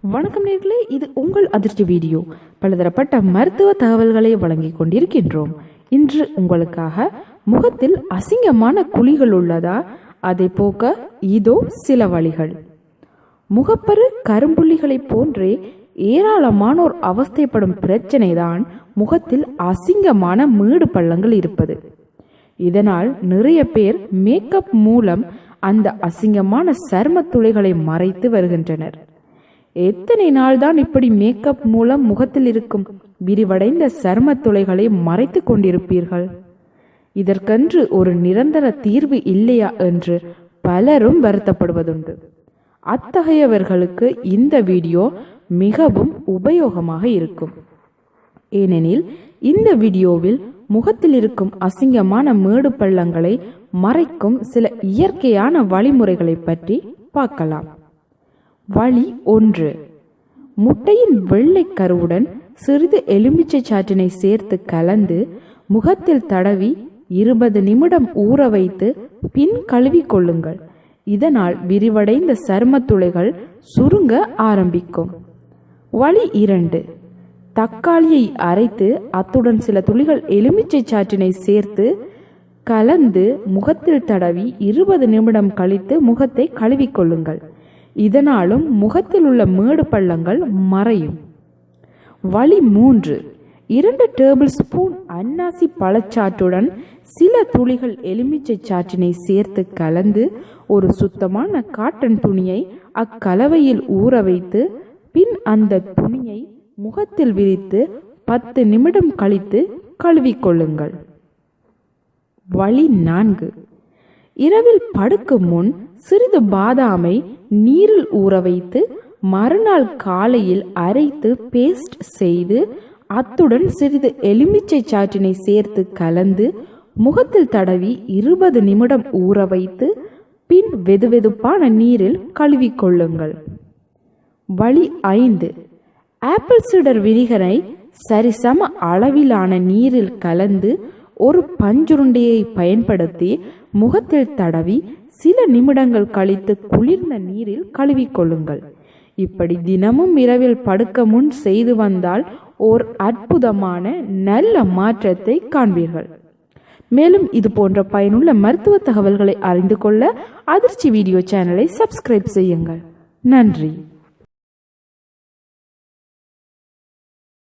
வணக்கம் நேர்களே இது உங்கள் அதிர்ச்சி வீடியோ. பலதரப்பட்ட மருத்துவ தகவல்களை வழங்கிக் கொண்டிருக்கின்றோம். இன்று உங்களுக்காக முகத்தில் அசிங்கமான குழிகள் உள்ளதா? அதை போக்க இதோ சில வழிகள். முகப்பரு கரும்புள்ளிகளைப் போன்றே ஏராளமானோர் அவஸ்தைப்படும் பிரச்சனைதான் முகத்தில் அசிங்கமான மேடு பள்ளங்கள் இருப்பது. இதனால் நிறைய பேர் மேக்கப் மூலம் அந்த அசிங்கமான சர்ம துளைகளை மறைத்து வருகின்றனர். எத்தனை நாள்தான் இப்படி மேக்கப் மூலம் முகத்தில் இருக்கும் விரிவடைந்த சர்ம துளைகளை மறைத்து கொண்டிருப்பீர்கள்? இதற்கென்று ஒரு நிரந்தர தீர்வு இல்லையா என்று பலரும் வருத்தப்படுவதுண்டு. அத்தகையவர்களுக்கு இந்த வீடியோ மிகவும் உபயோகமாக இருக்கும். ஏனெனில் இந்த வீடியோவில் முகத்தில் இருக்கும் அசிங்கமான மேடு பள்ளங்களை மறைக்கும் சில இயற்கையான வழிமுறைகளை பற்றி பார்க்கலாம். வழி ஒன்று. முட்டையின் வெள்ளை கருவுடன் சிறிது எலுமிச்சை சாற்றினை சேர்த்து கலந்து முகத்தில் தடவி இருபது நிமிடம் ஊற வைத்து பின் கழுவி கொள்ளுங்கள். இதனால் விரிவடைந்த சரும துளைகள் சுருங்க ஆரம்பிக்கும். வழி இரண்டு. தக்காளியை அரைத்து அத்துடன் சில துளிகள் எலுமிச்சை சாற்றினை சேர்த்து கலந்து முகத்தில் தடவி இருபது நிமிடம் கழித்து முகத்தை கழுவிக்கொள்ளுங்கள் இதனாலும் முகத்தில் உள்ள மேடு பள்ளங்கள் மறையும். வழி மூன்று. இரண்டு டேபிள் ஸ்பூன் அன்னாசி பழச்சாற்றுடன் சில துளிகள் எலுமிச்சை சாற்றினை சேர்த்து கலந்து ஒரு சுத்தமான காட்டன் துணியை அக்கலவையில் ஊற வைத்து பின் அந்த துணியை முகத்தில் விரித்து பத்து நிமிடம் கழித்து கழுவிக்கொள்ளுங்கள் வழி நான்கு. இரவில் படுக்கும் முன் சிறிது பாதாமை நீரில் ஊற வைத்து மறுநாள் காலையில் அரைத்து பேஸ்ட் செய்து அத்துடன் சிறிது எலுமிச்சை சாற்றினை சேர்த்து கலந்து முகத்தில் தடவி இருபது நிமிடம் ஊற வைத்து பின் வெதுவெதுப்பான நீரில் கழுவிக்கொள்ளுங்கள் வழி ஐந்து. ஆப்பிள் சிடர் வினிகரை சரிசம அளவிலான நீரில் கலந்து ஒரு பஞ்சுருண்டையை பயன்படுத்தி முகத்தில் தடவி சில நிமிடங்கள் கழித்து குளிர்ந்த நீரில் கழுவிக்கொள்ளுங்கள் இப்படி தினமும் இரவில் படுக்க முன் செய்து வந்தால் ஓர் அற்புதமான நல்ல மாற்றத்தை காண்பீர்கள். மேலும் இது போன்ற பயனுள்ள மருத்துவ தகவல்களை அறிந்து கொள்ள அதிர்ச்சி வீடியோ சேனலை சப்ஸ்கிரைப் செய்யுங்கள். நன்றி.